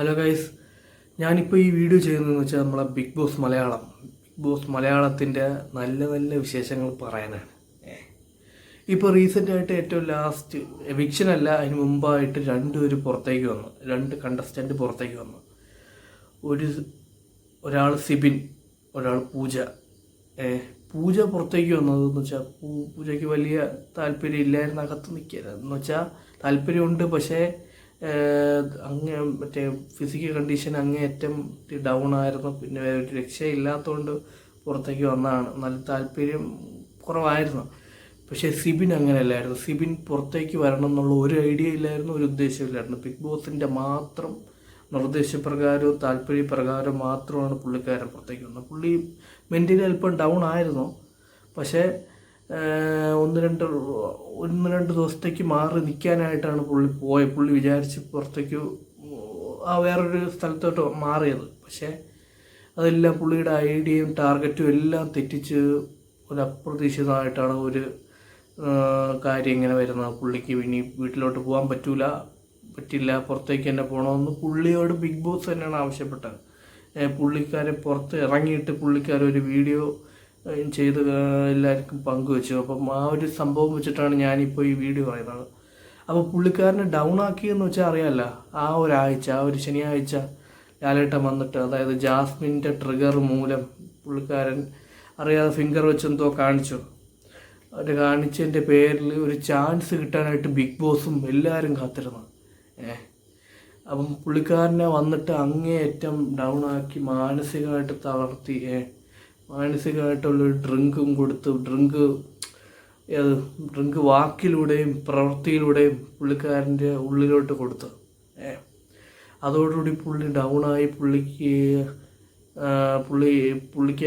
Hello guys ഞാനിപ്പോൾ ഈ video ചെയ്യുന്നതെന്ന് വെച്ചാൽ നമ്മളെ Bigg Boss Malayalam. Bigg Boss മലയാളത്തിന്റെ നല്ല നല്ല വിശേഷങ്ങൾ പറയാനാണ്. ഇപ്പോൾ റീസെന്റായിട്ട് ഏറ്റവും ലാസ്റ്റ് എവിക്ഷൻ അല്ല അതിന് മുമ്പായിട്ട് രണ്ടുപേർ പുറത്തേക്ക് വന്നു. രണ്ട് കണ്ടസ്റ്റന്റ് പുറത്തേക്ക് വന്നു. ഒരു ഒരാൾ സിബിൻ ഒരാൾ പൂജ. പൂജ പുറത്തേക്ക് വന്നതെന്ന് വെച്ചാൽ പൂജയ്ക്ക് വലിയ താല്പര്യം ഇല്ലായിരുന്നു അകത്ത് നിൽക്കരുത് എന്ന് വെച്ചാൽ താല്പര്യമുണ്ട് പക്ഷേ അങ്ങ് മറ്റേ ഫിസിക്കൽ കണ്ടീഷൻ അങ്ങേയറ്റം ഡൗൺ ആയിരുന്നു. പിന്നെ വേറെ ഒരു രക്ഷയില്ലാത്തതുകൊണ്ട് പുറത്തേക്ക് വന്നതാണ്. നല്ല താല്പര്യം കുറവായിരുന്നു. പക്ഷേ സിബിൻ അങ്ങനെയല്ലായിരുന്നു. സിബിൻ പുറത്തേക്ക് വരണം എന്നുള്ള ഒരു ഐഡിയ ഇല്ലായിരുന്നു ഒരു ഉദ്ദേശമില്ലായിരുന്നു ബിഗ് ബോസിന്റെ മാത്രം നിർദ്ദേശപ്രകാരവും താല്പര്യപ്രകാരം മാത്രമാണ് പുള്ളിക്കാരൻ പുറത്തേക്ക് വന്നത്. പുള്ളി മെന്റലി അല്പം ഡൗൺ ആയിരുന്നു. പക്ഷേ ഒന്ന് രണ്ട് ഒന്ന് രണ്ട് ദിവസത്തേക്ക് മാറി നിൽക്കാനായിട്ടാണ് പുള്ളി പോയത് പുള്ളി വിചാരിച്ച് പുറത്തേക്ക് ആ വേറൊരു സ്ഥലത്തോട്ട് മാറിയത്. പക്ഷേ അതെല്ലാം പുള്ളിയുടെ ഐഡിയയും ടാർഗറ്റും എല്ലാം തെറ്റിച്ച് ഒരു അപ്രതീക്ഷിതമായിട്ടാണ് ഒരു കാര്യം ഇങ്ങനെ വരുന്നത്. പുള്ളിക്ക് ഇനി വീട്ടിലോട്ട് പോകാൻ പറ്റൂല പറ്റില്ല പുറത്തേക്ക് തന്നെ പോകണമെന്ന് പുള്ളിയോട് ബിഗ് ബോസ് തന്നെയാണ് ആവശ്യപ്പെട്ടത്. പുള്ളിക്കാരെ പുറത്ത് ഇറങ്ങിയിട്ട് പുള്ളിക്കാരൊരു വീഡിയോ ചെയ്ത് എല്ലാവർക്കും പങ്കുവെച്ചു. അപ്പം ആ ഒരു സംഭവം വെച്ചിട്ടാണ് ഞാനിപ്പോൾ ഈ വീഡിയോ പറയുന്നത് അപ്പോൾ പുള്ളിക്കാരനെ ഡൗൺ ആക്കിയെന്ന് വെച്ചാൽ അറിയാമല്ല ആ ഒരാഴ്ച ആ ഒരു ശനിയാഴ്ച ലാലേട്ടൻ വന്നിട്ട് അതായത് ജാസ്മിന്റെ ട്രിഗർ മൂലം പുള്ളിക്കാരൻ അറിയാതെ ഫിംഗർ വെച്ചെന്തോ കാണിച്ചു. അവർ കാണിച്ചതിന്റെ പേരിൽ ഒരു ചാൻസ് കിട്ടാനായിട്ട് ബിഗ് ബോസും എല്ലാവരും കാത്തിരുന്നു. ഏ? അപ്പം പുള്ളിക്കാരനെ വന്നിട്ട് അങ്ങേയറ്റം ഡൗൺ ആക്കി മാനസികമായിട്ട് തളർത്തി ഏ? മാനസികമായിട്ടുള്ളൊരു ഡ്രിങ്കും കൊടുത്ത് ഡ്രിങ്ക് ഡ്രിങ്ക് വാക്കിലൂടെയും പ്രവൃത്തിയിലൂടെയും പുള്ളിക്കാരന്റെ ഉള്ളിലോട്ട് കൊടുത്ത്. അതോടുകൂടി പുള്ളി ഡൗണായി പുള്ളിക്ക് പുള്ളി പുള്ളിക്ക്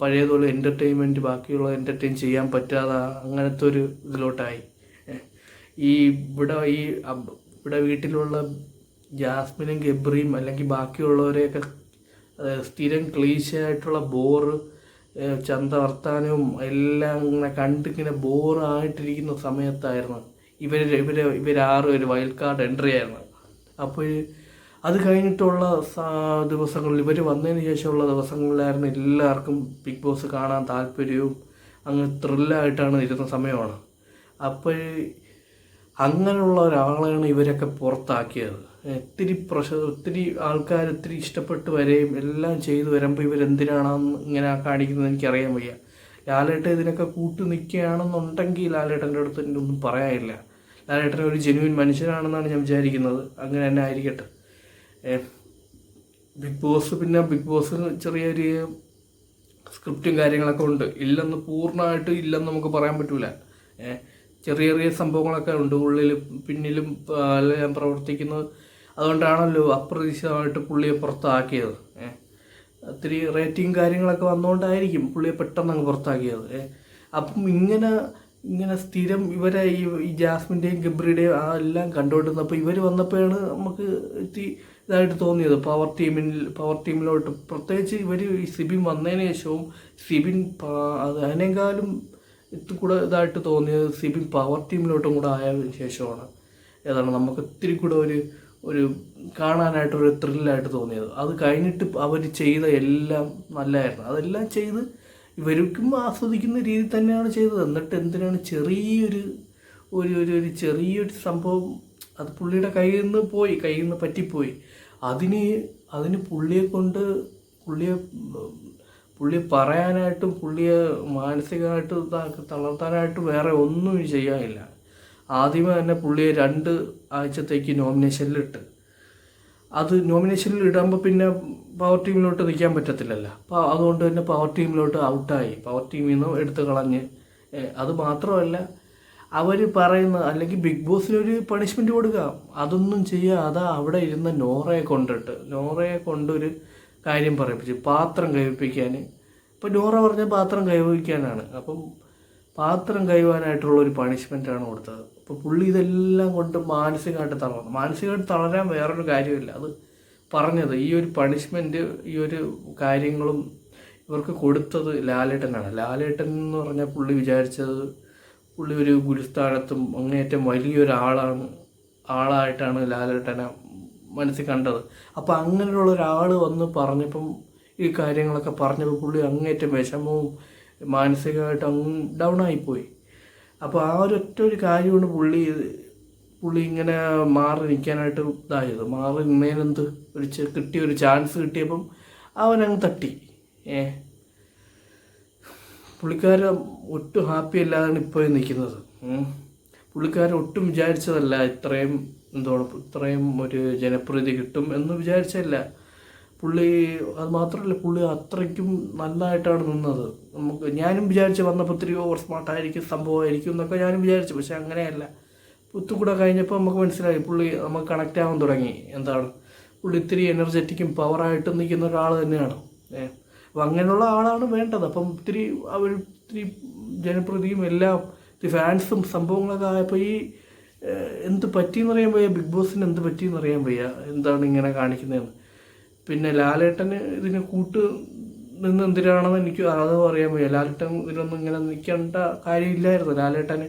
പഴയതുപോലെ എന്റർടൈൻമെന്റ് ബാക്കിയുള്ള എന്റർടൈൻ ചെയ്യാൻ പറ്റാതെ അങ്ങനത്തെ ഒരു ഇതിലോട്ടായി ഈ ഇവിടെ ഈ ഇവിടെ വീട്ടിലുള്ള ജാസ്മിനും ഗബ്രിയും അല്ലെങ്കിൽ ബാക്കിയുള്ളവരെയൊക്കെ സ്ഥിരം ക്ലീശയായിട്ടുള്ള ബോറ് ചന്ത വർത്താനവും എല്ലാം ഇങ്ങനെ കണ്ടിങ്ങനെ ബോറായിട്ടിരിക്കുന്ന സമയത്തായിരുന്നു. ഇവർ ഇവർ ഇവരാറ് ഒരു വൈൽഡ് കാർഡ് എൻട്രി ആയിരുന്നു. അപ്പോൾ അത് കഴിഞ്ഞിട്ടുള്ള ദിവസങ്ങളിൽ ഇവർ വന്നതിന് ശേഷമുള്ള ദിവസങ്ങളിലായിരുന്നു എല്ലാവർക്കും ബിഗ് ബോസ് കാണാൻ താല്പര്യവും അങ്ങ് ത്രില്ലായിട്ടാണ് ഇരുന്ന സമയമാണ്. അപ്പോൾ അങ്ങനെയുള്ള ഒരാളെയാണ് ഇവരൊക്കെ പുറത്താക്കിയത്. ഒത്തിരി പ്രശ ഒത്തിരി ആൾക്കാർ ഒത്തിരി ഇഷ്ടപ്പെട്ട് വരെയും എല്ലാം ചെയ്തു വരുമ്പോൾ ഇവരെന്തിനാണെന്ന് ഇങ്ങനെ കാണിക്കുന്നത് എനിക്കറിയാൻ വയ്യ. ലാലേട്ടൻ ഇതിനൊക്കെ കൂട്ടു നിൽക്കുകയാണെന്നുണ്ടെങ്കിൽ ലാലേട്ടന്റെ അടുത്ത് എന്റെ ഒന്നും പറയാനില്ല. ലാലേട്ടൻ ഒരു ജെനുവിൻ മനുഷ്യനാണെന്നാണ് ഞാൻ വിചാരിക്കുന്നത്. അങ്ങനെ തന്നെ ആയിരിക്കട്ടെ. ബിഗ് ബോസ് പിന്നെ ബിഗ് ബോസ് ചെറിയൊരു സ്ക്രിപ്റ്റും കാര്യങ്ങളൊക്കെ ഉണ്ട്. ഇല്ലെന്ന് പൂർണമായിട്ട് ഇല്ലെന്ന് നമുക്ക് പറയാൻ പറ്റൂല. ചെറിയ ചെറിയ സംഭവങ്ങളൊക്കെ ഉണ്ട്. ഉള്ളിലും പിന്നിലും എല്ലാം പ്രവർത്തിക്കുന്നത് അതുകൊണ്ടാണല്ലോ അപ്രതീക്ഷിതമായിട്ട് പുള്ളിയെ പുറത്താക്കിയത്. ഒത്തിരി റേറ്റിംഗ് കാര്യങ്ങളൊക്കെ വന്നുകൊണ്ടായിരിക്കും പുള്ളിയെ പെട്ടെന്ന് അങ്ങ് പുറത്താക്കിയത്. അപ്പം ഇങ്ങനെ ഇങ്ങനെ സ്ഥിരം ഇവരെ ഈ ജാസ്മിന്റെയും ഗബ്രിയുടെയും ആ എല്ലാം കണ്ടുകൊണ്ടിരുന്നപ്പോൾ ഇവർ വന്നപ്പോഴാണ് നമുക്ക് ഇത്തിരി ഇതായിട്ട് തോന്നിയത്. പവർ ടീമിൽ പവർ ടീമിലോട്ട്. പ്രത്യേകിച്ച് ഇവർ ഈ സിബിൻ വന്നതിന് ശേഷവും സിബിൻ അതിനേക്കാളും ഇത് കൂടെ ഇതായിട്ട് തോന്നിയത് സിബിൻ പവർ ടീമിലോട്ടും കൂടെ ആയതിനു ശേഷമാണ്. ഏതാണ് നമുക്ക് ഇത്തിരി കൂടെ ഒരു ഒരു കാണാനായിട്ട് ഒരു ത്രില്ലായിട്ട് തോന്നിയത്. അത് കഴിഞ്ഞിട്ട് അവർ ചെയ്ത എല്ലാം നല്ലതായിരുന്നു അതെല്ലാം ചെയ്ത് ഇവർക്കും ആസ്വദിക്കുന്ന രീതി തന്നെയാണ് ചെയ്തത്. എന്നിട്ട് എന്തിനാണ് ചെറിയൊരു ഒരു ഒരു ഒരു ചെറിയൊരു സംഭവം അത് പുള്ളിയുടെ കയ്യിൽ നിന്ന് പോയി കയ്യിൽ നിന്ന് പറ്റിപ്പോയി. അതിന് അതിന് പുള്ളിയെ കൊണ്ട് പുള്ളിയെ പുള്ളിയെ പറയാനായിട്ടും പുള്ളിയെ മാനസികമായിട്ട് തളർത്താനായിട്ടും വേറെ ഒന്നും ചെയ്യാനില്ല. ആദ്യമേ തന്നെ പുള്ളിയെ രണ്ട് ആഴ്ചത്തേക്ക് നോമിനേഷനിലിട്ട് അത് നോമിനേഷനിൽ ഇടുമ്പോൾ പിന്നെ പവർ ടീമിലോട്ട് നിൽക്കാൻ പറ്റത്തില്ലല്ലോ. അപ്പോൾ അതുകൊണ്ട് തന്നെ പവർ ടീമിലോട്ട് ഔട്ടായി പവർ ടീമിൽ നിന്നും എടുത്ത് കളഞ്ഞ്. അത് മാത്രമല്ല അവർ പറയുന്ന അല്ലെങ്കിൽ ബിഗ് ബോസിനൊരു പണിഷ്മെന്റ് കൊടുക്കുക. അതൊന്നും ചെയ്യാതെ അവിടെ ഇരുന്ന നോറയെ കൊണ്ടിട്ട് നോറയെ കൊണ്ടൊരു കാര്യം പറയിപ്പിച്ചു പാത്രം കൈവിപ്പിക്കാൻ ഇപ്പം നോറ പറഞ്ഞ പാത്രം കൈവഹിക്കാനാണ് അപ്പം പാത്രം കൈവാനായിട്ടുള്ള ഒരു പണിഷ്മെന്റാണ് കൊടുത്തത്. അപ്പോൾ പുള്ളി ഇതെല്ലാം കൊണ്ട് മാനസികമായിട്ട് തളർന്നു. മാനസികമായിട്ട് തളരാൻ വേറൊരു കാര്യമില്ല. അത് പറഞ്ഞത് ഈ ഒരു പണിഷ്മെന്റ് ഈ ഒരു കാര്യങ്ങളും ഇവർക്ക് കൊടുത്തത് ലാലേട്ടനാണ്. ലാലേട്ടൻ എന്ന് പറഞ്ഞാൽ പുള്ളി വിചാരിച്ചത് പുള്ളി ഒരു ഗുരുസ്ഥാനത്തും അങ്ങേയറ്റം വലിയൊരാളാണ്. ആളായിട്ടാണ് ലാലേട്ടനെ മനസ്സിൽ കണ്ടത്. അപ്പോൾ അങ്ങനെയുള്ള ഒരാൾ വന്ന് പറഞ്ഞപ്പം ഈ കാര്യങ്ങളൊക്കെ പറഞ്ഞപ്പോൾ പുള്ളി അങ്ങേറ്റം വിഷമവും മാനസികമായിട്ട് അങ്ങ് ഡൗൺ ആയിപ്പോയി. അപ്പോൾ ആ ഒരു ഒറ്റ ഒരു കാര്യമാണ് പുള്ളി പുള്ളി ഇങ്ങനെ മാറി നിൽക്കാനായിട്ട് ഇതായത്. മാറി നിന്നതിനെന്ത് ഒരു കിട്ടിയ ഒരു ചാൻസ് കിട്ടിയപ്പം അവനങ്ങ് തട്ടി. ഏ? പുള്ളിക്കാരൻ ഒട്ടും ഹാപ്പി അല്ലാതാണ് ഇപ്പോൾ നിൽക്കുന്നത്. പുള്ളിക്കാരൻ ഒട്ടും വിചാരിച്ചതല്ല ഇത്രയും എന്തോ ഇത്രയും ഒരു ജനപ്രീതി കിട്ടും എന്ന് വിചാരിച്ചല്ല പുള്ളി അത് മാത്രമല്ല പുള്ളി അത്രയ്ക്കും നല്ലതായിട്ടാണ് നിന്നത്. നമുക്ക് ഞാനും വിചാരിച്ച് വന്നപ്പോൾ ഇത്തിരി ഓവർ സ്മാർട്ടായിരിക്കും സംഭവമായിരിക്കും എന്നൊക്കെ ഞാനും വിചാരിച്ചു. പക്ഷെ അങ്ങനെയല്ല. പുത്തുകൂടെ കഴിഞ്ഞപ്പോൾ നമുക്ക് മനസ്സിലായി പുള്ളി നമുക്ക് കണക്റ്റ് ആവാൻ തുടങ്ങി. എന്താണ്? പുള്ളി ഇത്തിരി എനർജറ്റിക്കും പവറായിട്ട് നിൽക്കുന്ന ഒരാൾ തന്നെയാണ്. ഏഹ് അപ്പം അങ്ങനെയുള്ള ആളാണ് വേണ്ടത്. അപ്പം ഇത്തിരി അവർ ഇത്തിരി ജനപ്രതിയും എല്ലാം ഇത്തിരി ഫാൻസും സംഭവങ്ങളൊക്കെ ആയപ്പോൾ ഈ എന്ത് പറ്റിയെന്നറിയാൻ വയ്യ ബിഗ് ബോസിന് എന്ത് പറ്റിയെന്നറിയാൻ വയ്യ. എന്താണ് ഇങ്ങനെ കാണിക്കുന്നതെന്ന്. പിന്നെ ലാലേട്ടന് ഇതിന് കൂട്ട് നിന്ന് എന്തിനാണെന്ന് എനിക്ക് അതും അറിയാൻ വയ്യ. ലാലേട്ടൻ ഇതിനൊന്നും ഇങ്ങനെ നിൽക്കേണ്ട കാര്യമില്ലായിരുന്നു. ലാലേട്ടന്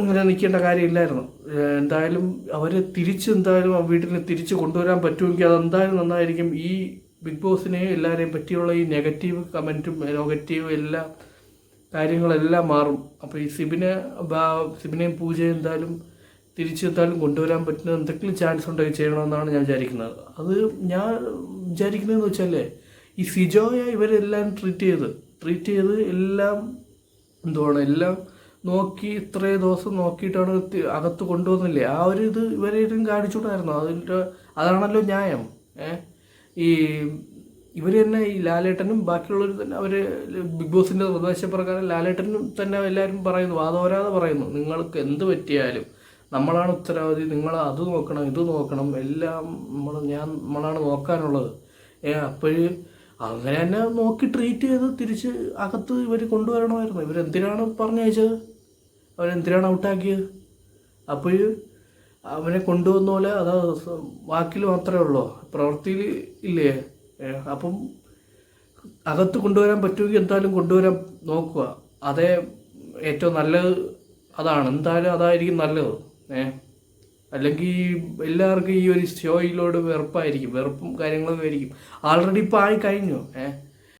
ഇങ്ങനെ നിൽക്കേണ്ട കാര്യമില്ലായിരുന്നു. എന്തായാലും അവരെ തിരിച്ച് എന്തായാലും ആ വീട്ടിൽ തിരിച്ച് കൊണ്ടുവരാൻ പറ്റുമെങ്കിൽ അതെന്തായാലും നന്നായിരിക്കും. ഈ ബിഗ് ബോസിനെ എല്ലാവരെയും പറ്റിയുള്ള ഈ നെഗറ്റീവ് കമന്റും നെഗറ്റീവ് എല്ലാ കാര്യങ്ങളെല്ലാം മാറും. അപ്പോൾ ഈ സിബിനെ സിബിനെയും പൂജയും എന്തായാലും തിരിച്ച് എന്തായാലും കൊണ്ടുവരാൻ പറ്റുന്ന എന്തെങ്കിലും ചാൻസ് ഉണ്ടെങ്കിൽ ചെയ്യണമെന്നാണ് ഞാൻ വിചാരിക്കുന്നത്. അത് ഞാൻ വിചാരിക്കുന്നതെന്ന് വെച്ചാലേ ഈ സിജോയെ ഇവരെല്ലാം ട്രീറ്റ് ചെയ്ത് ട്രീറ്റ് ചെയ്ത് എല്ലാം എന്തുവാണ് എല്ലാം നോക്കി ഇത്രയും ദിവസം നോക്കിയിട്ടാണ് അകത്ത് കൊണ്ടുവന്നില്ലേ? ആ ഒരു ഇത് ഇവരെയും കാണിച്ചുകൂടായിരുന്നു? അതിന്റെ അതാണല്ലോ ന്യായം. ഏ? ഈ ഇവർ തന്നെ ഈ ലാലേട്ടനും ബാക്കിയുള്ളവർ തന്നെ അവർ ബിഗ് ബോസിന്റെ നിർദ്ദേശപ്രകാരം ലാലേട്ടനും തന്നെ എല്ലാവരും പറയുന്നു വാദോരാതെ പറയുന്നു നിങ്ങൾക്ക് എന്ത് പറ്റിയാലും. നമ്മളാണ് ഉത്തരവാദി നിങ്ങൾ അത് നോക്കണം ഇത് നോക്കണം എല്ലാം നമ്മൾ ഞാൻ നമ്മളാണ് നോക്കാനുള്ളത്. ഏ അപ്പോഴ് അങ്ങനെ തന്നെ നോക്കി ട്രീറ്റ് ചെയ്ത് തിരിച്ച് അകത്ത് ഇവർ കൊണ്ടുവരണമായിരുന്നു. ഇവരെന്തിനാണ് പറഞ്ഞയച്ചത്? അവരെന്തിനാണ് ഔട്ടാക്കിയത്? അപ്പോൾ അവനെ കൊണ്ടുവന്ന പോലെ അത് വാക്കിൽ മാത്രമേ ഉള്ളൂ? പ്രവൃത്തിയിൽ ഇല്ലേ? അപ്പം അകത്ത് കൊണ്ടുവരാൻ പറ്റുമെങ്കിൽ എന്തായാലും കൊണ്ടുവരാൻ നോക്കുക. അതേ ഏറ്റവും നല്ലത് അതാണ്. എന്തായാലും അതായിരിക്കും നല്ലത്. അല്ലെങ്കിൽ എല്ലാവർക്കും ഈ ഒരു ഷോയിലോട് വെറുപ്പായിരിക്കും. വെറുപ്പും കാര്യങ്ങളൊക്കെ ആയിരിക്കും. ആൾറെഡി ഇപ്പോൾ ആയി കഴിഞ്ഞു? ഏ?